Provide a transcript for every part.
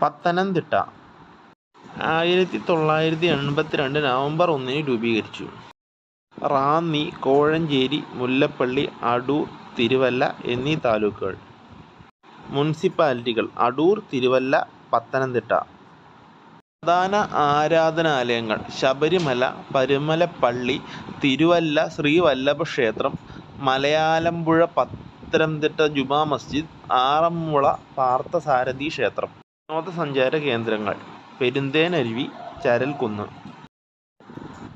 പത്തനംതിട്ട. ആയിരത്തി തൊള്ളായിരത്തി എൺപത്തി രണ്ട് നവംബർ ഒന്നിന് രൂപീകരിച്ചു. റാന്നി കോഴഞ്ചേരി മുല്ലപ്പള്ളി അടൂർ തിരുവല്ല എന്നീ താലൂക്കുകൾ. മുനിസിപ്പാലിറ്റികൾ അടൂർ തിരുവല്ല പത്തനംതിട്ട. പ്രധാന ആരാധനാലയങ്ങൾ ശബരിമല പരുമലപ്പള്ളി തിരുവല്ല ശ്രീവല്ലഭ ക്ഷേത്രം മലയാലമ്പുഴ പത്തനംതിട്ട ജുമാ മസ്ജിദ് ആറന്മുള പാർത്ഥസാരഥി ക്ഷേത്രം. വിനോദസഞ്ചാര കേന്ദ്രങ്ങൾ പെരുന്തേനരുവി ചരൽകുന്ന്.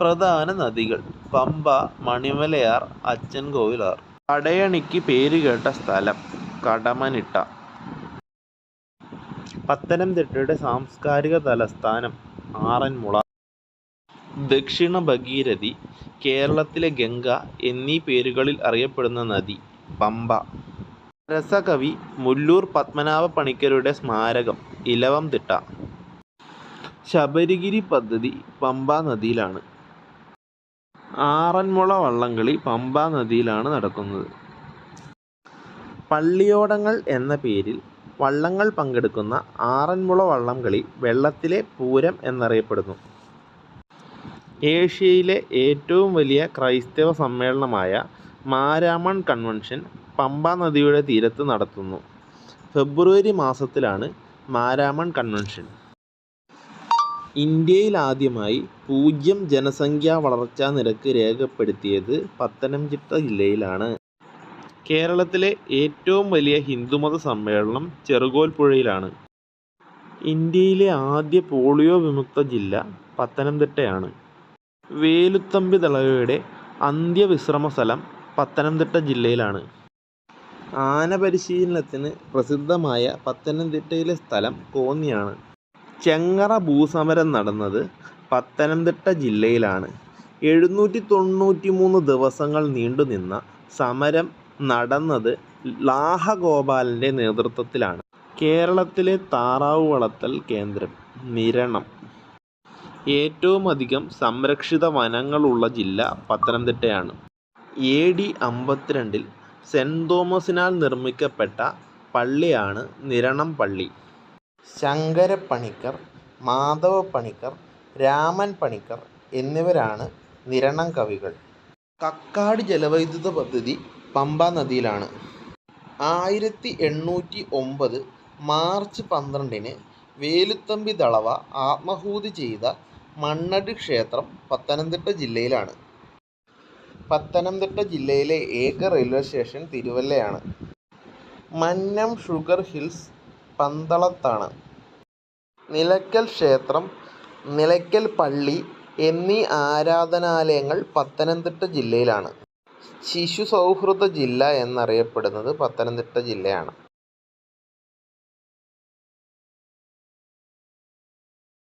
പ്രധാന നദികൾ പമ്പ മണിമലയാർ അച്ചൻകോവിലാർ. പടയണിക്ക് പേരുകേട്ട സ്ഥലം കടമനിട്ട. പത്തനംതിട്ടയുടെ സാംസ്കാരിക തലസ്ഥാനം ആറന്മുള. ദക്ഷിണ ഭഗീരഥി കേരളത്തിലെ ഗംഗ എന്നീ പേരുകളിൽ അറിയപ്പെടുന്ന നദി പമ്പ. രസകവി മുല്ലൂർ പത്മനാഭ പണിക്കരുടെ സ്മാരകം ഇലവംതിട്ട ശബരിഗിരി പദ്ധതി പമ്പാ നദിയിലാണ്. ആറന്മുള വള്ളംകളി പമ്പാ നദിയിലാണ് നടക്കുന്നത്. പള്ളിയോടങ്ങൾ എന്ന പേരിൽ വള്ളങ്ങൾ പങ്കെടുക്കുന്ന ആറന്മുള വള്ളംകളി വെള്ളത്തിലെ പൂരം എന്നറിയപ്പെടുന്നു. ഏഷ്യയിലെ ഏറ്റവും വലിയ ക്രൈസ്തവ സമ്മേളനമായ മാരാമൺ കൺവെൻഷൻ പമ്പാ നദിയുടെ തീരത്ത് നടത്തുന്നു. ഫെബ്രുവരി മാസത്തിലാണ് മാരാമൺ കൺവെൻഷൻ. ഇന്ത്യയിൽ ആദ്യമായി പൂജ്യം ജനസംഖ്യാ വളർച്ചാ നിരക്ക് രേഖപ്പെടുത്തിയത് പത്തനംതിട്ട ജില്ലയിലാണ്. കേരളത്തിലെ ഏറ്റവും വലിയ ഹിന്ദുമത സമ്മേളനം ചെറുകോൽപ്പുഴയിലാണ്. ഇന്ത്യയിലെ ആദ്യ പോളിയോ വിമുക്ത ജില്ല പത്തനംതിട്ടയാണ്. വേലുത്തമ്പി ദളവയുടെ അന്ത്യവിശ്രമ സ്ഥലം പത്തനംതിട്ട ജില്ലയിലാണ്. ആന പരിശീലനത്തിന് പ്രസിദ്ധമായ പത്തനംതിട്ടയിലെ സ്ഥലം കോന്നിയാണ്. ചെങ്ങറ ഭൂസമരം നടന്നത് പത്തനംതിട്ട ജില്ലയിലാണ്. എഴുന്നൂറ്റി തൊണ്ണൂറ്റി മൂന്ന് ദിവസങ്ങൾ നീണ്ടുനിന്ന സമരം നടന്നത് ലാഹഗോപാലന്റെ നേതൃത്വത്തിലാണ്. കേരളത്തിലെ താറാവ് വളർത്തൽ കേന്ദ്രം നിരണം ഏറ്റവും അധികം സംരക്ഷിത വനങ്ങളുള്ള ജില്ല പത്തനംതിട്ടയാണ്. എ ഡി അമ്പത്തിരണ്ടിൽ സെന്റ് തോമസിനാൽ നിർമ്മിക്കപ്പെട്ട പള്ളിയാണ് നിരണം പള്ളി. ശങ്കരപ്പണിക്കർ മാധവ പണിക്കർ രാമൻ പണിക്കർ എന്നിവരാണ് നിരണം കവികൾ. കക്കാട് ജലവൈദ്യുത പദ്ധതി പമ്പ നദിയിലാണ്. ആയിരത്തി എണ്ണൂറ്റി ഒമ്പത് മാർച്ച് പന്ത്രണ്ടിന് വേലുത്തമ്പി ദളവ ആത്മഹൂതി ചെയ്ത മണ്ണടി ക്ഷേത്രം പത്തനംതിട്ട ജില്ലയിലാണ്. പത്തനംതിട്ട ജില്ലയിലെ ഏക റെയിൽവേ സ്റ്റേഷൻ തിരുവല്ലയാണ്. മന്നം ഷുഗർ ഹിൽസ് പന്തളത്താണ്. നിലയ്ക്കൽ ക്ഷേത്രം നിലയ്ക്കൽ പള്ളി എന്നീ ആരാധനാലയങ്ങൾ പത്തനംതിട്ട ജില്ലയിലാണ്. ശിശു സൗഹൃദ ജില്ല എന്നറിയപ്പെടുന്നത് പത്തനംതിട്ട ജില്ലയാണ്.